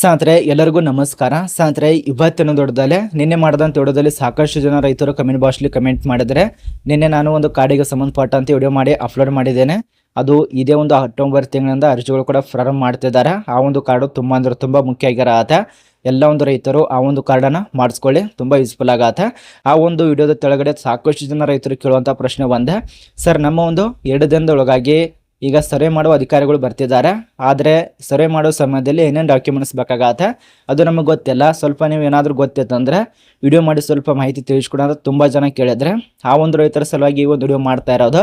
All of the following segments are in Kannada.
ಸಾಂತ್ರೆ ಎಲ್ಲರಿಗೂ ನಮಸ್ಕಾರ. ಸಾಂತ್ರೆ ಇವತ್ತಿನ ದೊಡ್ಡದಲ್ಲೇ, ನಿನ್ನೆ ಮಾಡಿದಂಥ ದೊಡ್ಡದಲ್ಲಿ ಸಾಕಷ್ಟು ಜನ ರೈತರು ಕಮೆಂಟ್ ಬಾಕ್ಸ್ಲಿ ಕಮೆಂಟ್ ಮಾಡಿದರೆ, ನಿನ್ನೆ ನಾನು ಒಂದು ಕಾಡಿಗೆ ಸಂಬಂಧಪಟ್ಟಂತೆ ವಿಡಿಯೋ ಮಾಡಿ ಅಪ್ಲೋಡ್ ಮಾಡಿದ್ದೇನೆ. ಅದು ಇದೇ ಒಂದು ಅಕ್ಟೋಬರ್ ತಿಂಗಳಿಂದ ಅರ್ಜಿಗಳು ಕೂಡ ಪ್ರಾರಂಭ ಮಾಡ್ತಿದ್ದಾರೆ. ಆ ಒಂದು ಕಾರ್ಡು ತುಂಬ ಅಂದರೆ ತುಂಬ ಮುಖ್ಯ ಆಗಿರತ್ತೆ. ಎಲ್ಲ ಒಂದು ರೈತರು ಆ ಒಂದು ಕಾರ್ಡನ್ನು ಮಾಡಿಸ್ಕೊಳ್ಳಿ, ತುಂಬ ಯೂಸ್ಫುಲ್ ಆಗತ್ತೆ. ಆ ಒಂದು ವಿಡಿಯೋದ ಕೆಳಗಡೆ ಸಾಕಷ್ಟು ಜನ ರೈತರು ಕೇಳುವಂಥ ಪ್ರಶ್ನೆ ಬಂದೆ. ಸರ್, ನಮ್ಮ ಒಂದು ಎರಡು ದಿನದೊಳಗಾಗಿ ಈಗ ಸರ್ವೆ ಮಾಡುವ ಅಧಿಕಾರಿಗಳು ಬರ್ತಿದ್ದಾರೆ. ಆದರೆ ಸರ್ವೆ ಮಾಡೋ ಸಮಯದಲ್ಲಿ ಏನೇನು ಡಾಕ್ಯುಮೆಂಟ್ಸ್ ಬೇಕಾಗತ್ತೆ ಅದು ನಮಗೆ ಗೊತ್ತಿಲ್ಲ. ಸ್ವಲ್ಪ ನೀವು ಏನಾದರೂ ಗೊತ್ತಿತ್ತಂದರೆ ವಿಡಿಯೋ ಮಾಡಿ ಸ್ವಲ್ಪ ಮಾಹಿತಿ ತಿಳಿಸ್ಕೊಡ ಅಂತ ತುಂಬ ಜನ ಕೇಳಿದ್ರೆ. ಆ ಒಂದು ರೈತರ ಸಲುವಾಗಿ ಈ ಒಂದು ವಿಡಿಯೋ ಮಾಡ್ತಾ ಇರೋದು.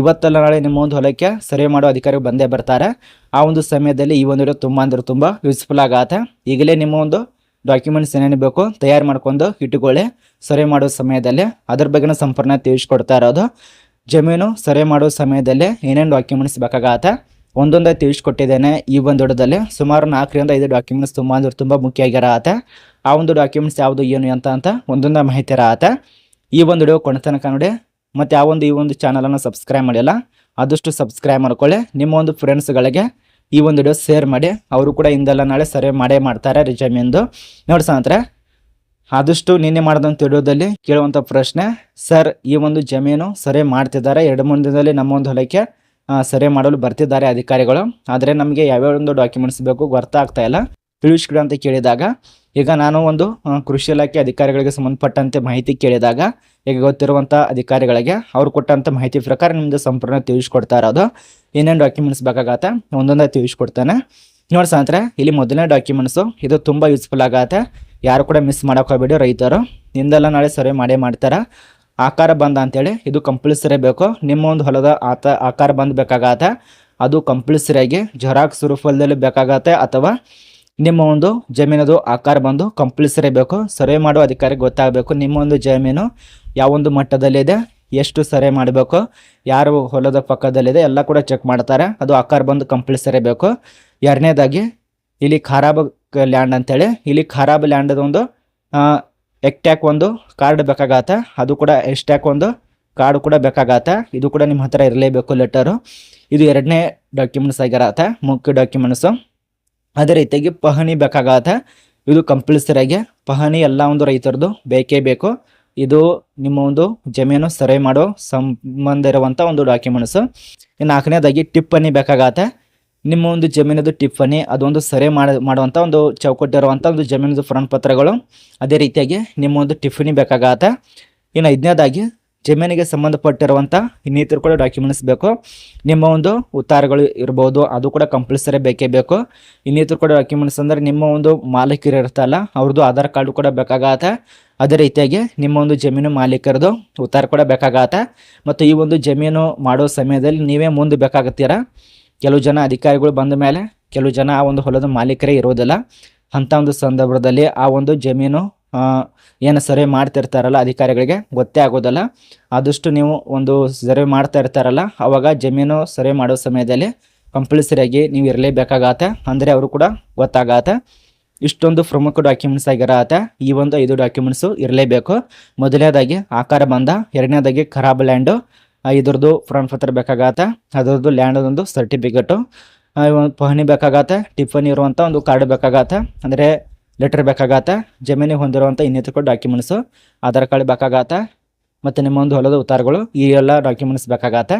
ಇವತ್ತಲ್ಲ ನಾಳೆ ನಿಮ್ಮ ಒಂದು ಹೊಲಕ್ಕೆ ಸರ್ವೆ ಮಾಡೋ ಅಧಿಕಾರಿಗಳು ಬಂದೇ ಬರ್ತಾರೆ. ಆ ಒಂದು ಸಮಯದಲ್ಲಿ ಈ ಒಂದು ವಿಡಿಯೋ ತುಂಬ ಅಂದ್ರೆ ತುಂಬ ಯೂಸ್ಫುಲ್ ಆಗತ್ತೆ. ಈಗಲೇ ನಿಮ್ಮ ಒಂದು ಡಾಕ್ಯುಮೆಂಟ್ಸ್ ಏನೇನು ಬೇಕು ತಯಾರು ಮಾಡ್ಕೊಂಡು ಇಟ್ಟುಕೊಳ್ಳಿ ಸರ್ವೆ ಮಾಡೋ ಸಮಯದಲ್ಲಿ ಅದ್ರ ಬಗ್ಗೆನ ಸಂಪೂರ್ಣ ತಿಳಿಸ್ಕೊಡ್ತಾ ಇರೋದು. ಜಮೀನು ಸರಿ ಮಾಡೋ ಸಮಯದಲ್ಲಿ ಏನೇನು ಡಾಕ್ಯುಮೆಂಟ್ಸ್ ಬೇಕಾಗತ್ತ, ಒಂದೊಂದೇ ತಿಳಿಸ್ಕೊಟ್ಟಿದ್ದೇನೆ. ಈ ಒಂದು ವಿಡಿಯೋದಲ್ಲಿ ಸುಮಾರು ನಾಲ್ಕರಿಂದ ಐದು ಡಾಕ್ಯುಮೆಂಟ್ಸ್ ತುಂಬ ಅಂದ್ರೆ ತುಂಬ ಆಗಿರತ್ತೆ. ಆ ಒಂದು ಡಾಕ್ಯುಮೆಂಟ್ಸ್ ಯಾವುದು, ಏನು ಅಂತ ಅಂತ ಒಂದೊಂದೇ ಮಾಹಿತಿ ಇರತ್ತೆ. ಈ ಒಂದು ವಿಡಿಯೋ ಕೊನೆ ತನಕ ನೋಡಿ. ಮತ್ತು ಆ ಒಂದು, ಈ ಒಂದು ಚಾನಲನ್ನು ಸಬ್ಸ್ಕ್ರೈಬ್ ಮಾಡಿಲ್ಲ, ಆದಷ್ಟು ಸಬ್ಸ್ಕ್ರೈಬ್ ಮಾಡ್ಕೊಳ್ಳಿ. ನಿಮ್ಮ ಒಂದು ಫ್ರೆಂಡ್ಸ್ಗಳಿಗೆ ಈ ಒಂದು ವಿಡಿಯೋ ಶೇರ್ ಮಾಡಿ. ಅವರು ಕೂಡ ಇಂದೆಲ್ಲ ನಾಳೆ ಸರ್ವೆ ಮಾಡೇ ಮಾಡ್ತಾರೆ ರಿಜಮಿಂದು ನೋಡಿ ಸ್ನೇಹಿತರೆ ಆದಷ್ಟು ನಿನ್ನೆ ಮಾಡಿದಂಥ ವಿಡಿಯೋದಲ್ಲಿ ಕೇಳುವಂಥ ಪ್ರಶ್ನೆ, ಸರ್, ಈ ಒಂದು ಜಮೀನು ಸರಿ ಮಾಡ್ತಿದ್ದಾರೆ. ಎರಡು ಮೂರು ದಿನದಲ್ಲಿ ನಮ್ಮ ಒಂದು ಹೊಲಕ್ಕೆ ಸರಿ ಮಾಡಲು ಬರ್ತಿದ್ದಾರೆ ಅಧಿಕಾರಿಗಳು. ಆದರೆ ನಮಗೆ ಯಾವ್ಯಾವ ಒಂದು ಡಾಕ್ಯುಮೆಂಟ್ಸ್ ಬೇಕು ಗೊತ್ತಾಗ್ತಾ ಇಲ್ಲ. ತಿಳಿಸ್ಕೊಡು ಅಂತ ಕೇಳಿದಾಗ, ಈಗ ನಾನು ಒಂದು ಕೃಷಿ ಇಲಾಖೆ ಅಧಿಕಾರಿಗಳಿಗೆ ಸಂಬಂಧಪಟ್ಟಂತೆ ಮಾಹಿತಿ ಕೇಳಿದಾಗ, ಈಗ ಗೊತ್ತಿರುವಂಥ ಅಧಿಕಾರಿಗಳಿಗೆ ಅವ್ರು ಕೊಟ್ಟಂಥ ಮಾಹಿತಿ ಪ್ರಕಾರ ನಿಮ್ಮದು ಸಂಪೂರ್ಣ ತಿಳಿಸ್ಕೊಡ್ತಾ ಇರೋದು. ಏನೇನು ಡಾಕ್ಯುಮೆಂಟ್ಸ್ ಬೇಕಾಗತ್ತೆ ಒಂದೊಂದೇ ತಿಳಿಸ್ಕೊಡ್ತಾನೆ. ನೋಡಿ ಸಾಂತ್ರೆ ಇಲ್ಲಿ ಮೊದಲನೇ ಡಾಕ್ಯುಮೆಂಟ್ಸು ಇದು ತುಂಬ ಯೂಸ್ಫುಲ್ ಆಗತ್ತೆ. ಯಾರು ಕೂಡ ಮಿಸ್ ಮಾಡೋಕೆ ಹೋಗ್ಬೇಡಿ ರೈತರು. ನಿಂದೆಲ್ಲ ನಾಳೆ ಸರ್ವೆ ಮಾಡೇ ಮಾಡ್ತಾರೆ. ಆಕಾರ ಬಂದ ಅಂತೇಳಿ ಇದು ಕಂಪಲ್ಸರಿ ಬೇಕು. ನಿಮ್ಮ ಒಂದು ಹೊಲದ ಆತ ಆಕಾರ ಬಂದು ಬೇಕಾಗತ್ತೆ ಅದು ಕಂಪಲ್ಸರಿಯಾಗಿ ಜೆರಾಕ್ಸ್ ರೂಪದಲ್ಲಿ ಬೇಕಾಗತ್ತೆ ಅಥವಾ ನಿಮ್ಮ ಒಂದು ಜಮೀನದು ಆಕಾರ ಬಂದು ಕಂಪಲ್ಸರಿ ಬೇಕು. ಸರ್ವೆ ಮಾಡೋ ಅಧಿಕಾರಿಗೆ ಗೊತ್ತಾಗಬೇಕು. ನಿಮ್ಮ ಒಂದು ಜಮೀನು ಯಾವೊಂದು ಮಟ್ಟದಲ್ಲಿದೆ, ಎಷ್ಟು ಸರ್ವೆ ಮಾಡಬೇಕು, ಯಾರು ಹೊಲದ ಪಕ್ಕದಲ್ಲಿದೆ, ಎಲ್ಲ ಕೂಡ ಚೆಕ್ ಮಾಡ್ತಾರೆ. ಅದು ಆಕಾರ ಬಂದು ಕಂಪಲ್ಸರಿ ಬೇಕು. ಎರಡನೇದಾಗಿ, ಇಲ್ಲಿ ಖರಾಬ್ ಲ್ಯಾಂಡ್ ಅಂತೇಳಿ. ಇಲ್ಲಿ ಖರಾಬ್ ಲ್ಯಾಂಡ್ ಒಂದು ಎಕ್ಟ್ಯಾಕ್ ಒಂದು ಕಾರ್ಡ್ ಬೇಕಾಗತ್ತೆ ಅದು ಕೂಡ ಎಸ್ಟ್ಯಾಕ್ ಒಂದು ಕಾರ್ಡ್ ಕೂಡ ಬೇಕಾಗತ್ತೆ ಇದು ಕೂಡ ನಿಮ್ಮ ಹತ್ರ ಇರಲೇಬೇಕು ಲೆಟರು. ಇದು ಎರಡನೇ ಡಾಕ್ಯುಮೆಂಟ್ಸ್ ಆಗಿರತ್ತೆ, ಮುಖ್ಯ ಡಾಕ್ಯುಮೆಂಟ್ಸು. ಅದೇ ರೀತಿಯಾಗಿ ಪಹಣಿ ಬೇಕಾಗತ್ತೆ ಇದು ಕಂಪಲ್ಸರಿಯಾಗಿ ಪಹಣಿ ಎಲ್ಲ ಒಂದು ರೈತರದ್ದು ಬೇಕೇ ಬೇಕು. ಇದು ನಿಮ್ಮ ಒಂದು ಜಮೀನು ಸರ್ವೆ ಮಾಡೋ ಸಂಬಂಧ ಇರುವಂಥ ಒಂದು ಡಾಕ್ಯುಮೆಂಟ್ಸು. ನಾಲ್ಕನೇದಾಗಿ ಟಿಪ್ಪಣಿ ಬೇಕಾಗತ್ತೆ ನಿಮ್ಮ ಒಂದು ಜಮೀನದು ಟಿಫನಿ ಅದೊಂದು ಸರಿ ಮಾಡ ಮಾಡುವಂಥ ಒಂದು ಚೌಕಟ್ಟಿರುವಂಥ ಒಂದು ಜಮೀನದು ಫ್ರಂಟ್ ಪತ್ರಗಳು ಅದೇ ರೀತಿಯಾಗಿ ನಿಮ್ಮ ಒಂದು ಟಿಫನಿ ಬೇಕಾಗತ್ತೆ ಇನ್ನು ಐದನೇದಾಗಿ, ಜಮೀನಿಗೆ ಸಂಬಂಧಪಟ್ಟಿರುವಂಥ ಇನ್ನಿತರ ಕೂಡ ಡಾಕ್ಯುಮೆಂಟ್ಸ್ ಬೇಕು. ನಿಮ್ಮ ಒಂದು ಉತ್ತಾರಗಳು ಇರ್ಬೋದು, ಅದು ಕೂಡ ಕಂಪಲ್ಸರಿ ಬೇಕೇ ಬೇಕು. ಇನ್ನಿತರ ಕೂಡ ಡಾಕ್ಯುಮೆಂಟ್ಸ್ ಅಂದರೆ ನಿಮ್ಮ ಒಂದು ಮಾಲೀಕರು ಇರ್ತಲ್ಲ ಅವ್ರದ್ದು ಆಧಾರ್ ಕಾರ್ಡು ಕೂಡ ಬೇಕಾಗತ್ತೆ ಅದೇ ರೀತಿಯಾಗಿ ನಿಮ್ಮ ಒಂದು ಜಮೀನು ಮಾಲೀಕರದು ಉತ್ತಾರ ಕೂಡ ಬೇಕಾಗತ್ತೆ ಮತ್ತು ಈ ಒಂದು ಜಮೀನು ಮಾಡೋ ಸಮಯದಲ್ಲಿ ನೀವೇ ಮುಂದೆ ಬೇಕಾಗತ್ತೀರಾ? ಕೆಲವು ಜನ ಅಧಿಕಾರಿಗಳು ಬಂದ ಮೇಲೆ ಕೆಲವು ಜನ ಆ ಒಂದು ಹೊಲದ ಮಾಲೀಕರೇ ಇರೋದಿಲ್ಲ. ಅಂಥ ಒಂದು ಸಂದರ್ಭದಲ್ಲಿ ಆ ಒಂದು ಜಮೀನು ಏನು ಸರ್ವೆ ಮಾಡ್ತಿರ್ತಾರಲ್ಲ ಅಧಿಕಾರಿಗಳಿಗೆ? ಗೊತ್ತೇ ಆಗೋದಲ್ಲ. ಆದಷ್ಟು ನೀವು ಒಂದು ಸರ್ವೆ ಮಾಡ್ತಾ ಇರ್ತಾರಲ್ಲ, ಅವಾಗ ಜಮೀನು ಸರ್ವೆ ಮಾಡೋ ಸಮಯದಲ್ಲಿ ಕಂಪಲ್ಸರಿಯಾಗಿ ನೀವು ಇರಲೇಬೇಕಾಗತ್ತೆ. ಅಂದರೆ ಅವರು ಕೂಡ ಗೊತ್ತಾಗತ್ತೆ. ಇಷ್ಟೊಂದು ಪ್ರಮುಖ ಡಾಕ್ಯುಮೆಂಟ್ಸ್ ಆಗಿರತ್ತೆ. ಈ ಒಂದು ಐದು ಡಾಕ್ಯುಮೆಂಟ್ಸು ಇರಲೇಬೇಕು. ಮೊದಲನೇದಾಗಿ ಆಕಾರ ಬಂದ, ಎರಡನೇದಾಗಿ ಖರಾಬ್ ಲ್ಯಾಂಡು ಇದ್ರದ್ದು ಫ್ರಂಟ್ ಪತ್ರ ಬೇಕಾಗತ್ತೆ. ಅದರದ್ದು ಲ್ಯಾಂಡದೊಂದು ಸರ್ಟಿಫಿಕೇಟು ಒಂದು ಪಹಣಿ ಬೇಕಾಗತ್ತೆ ಟಿಫನ್ ಇರುವಂಥ ಒಂದು ಕಾರ್ಡ್ ಬೇಕಾಗತ್ತೆ. ಅಂದರೆ ಲೆಟರ್ ಬೇಕಾಗತ್ತೆ ಜಮೀನಿಗೆ ಹೊಂದಿರುವಂಥ ಇನ್ನಿತರ ಡಾಕ್ಯುಮೆಂಟ್ಸು ಆಧಾರ್ ಕಾರ್ಡ್ ಬೇಕಾಗತ್ತೆ, ಮತ್ತು ನಿಮ್ಮ ಒಂದು ಹೊಲದ ಉತ್ತಾರಗಳು, ಈ ಎಲ್ಲ ಡಾಕ್ಯುಮೆಂಟ್ಸ್ ಬೇಕಾಗತ್ತೆ.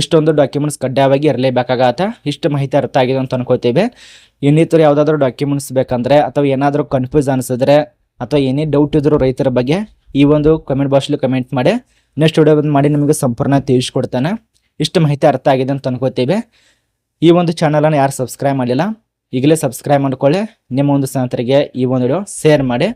ಇಷ್ಟೊಂದು ಡಾಕ್ಯುಮೆಂಟ್ಸ್ ಕಡ್ಡಾಯವಾಗಿ ಇರಲೇಬೇಕಾಗತ್ತೆ ಇಷ್ಟು ಮಾಹಿತಿ ಅರ್ಥ ಆಗಿದೆ ಅಂತ ಅನ್ಕೋತೀವಿ ಇನ್ನಿತರ ಯಾವುದಾದ್ರೂ ಡಾಕ್ಯುಮೆಂಟ್ಸ್ ಬೇಕಂದರೆ ಅಥವಾ ಏನಾದರೂ ಕನ್ಫ್ಯೂಸ್ ಅನಿಸಿದ್ರೆ ಅಥವಾ ಏನೇ ಡೌಟ್ ಇದ್ದರೂ ರೈತರ ಬಗ್ಗೆ ಈ ಒಂದು ಕಮೆಂಟ್ ಬಾಕ್ಸಲ್ಲಿ ಕಮೆಂಟ್ ಮಾಡಿ. ನೆಕ್ಸ್ಟ್ ವಿಡಿಯೋ ಬಂದು ಮಾಡಿ ನಿಮಗೆ ಸಂಪೂರ್ಣ ತಿಳಿಸ್ಕೊಡ್ತಾನೆ. ಇಷ್ಟು ಮಾಹಿತಿ ಅರ್ಥ ಆಗಿದೆ ಅಂತ ಅನ್ಕೋತೀವಿ. ಈ ಒಂದು ಚಾನಲನ್ನು ಯಾರು ಸಬ್ಸ್ಕ್ರೈಬ್ ಮಾಡಿಲ್ಲ ಈಗಲೇ ಸಬ್ಸ್ಕ್ರೈಬ್ ಮಾಡ್ಕೊಳ್ಳಿ. ನಿಮ್ಮ ಒಂದು ಸ್ನೇಹಿತರಿಗೆ ಈ ಒಂದು ವಿಡಿಯೋ ಶೇರ್ ಮಾಡಿ.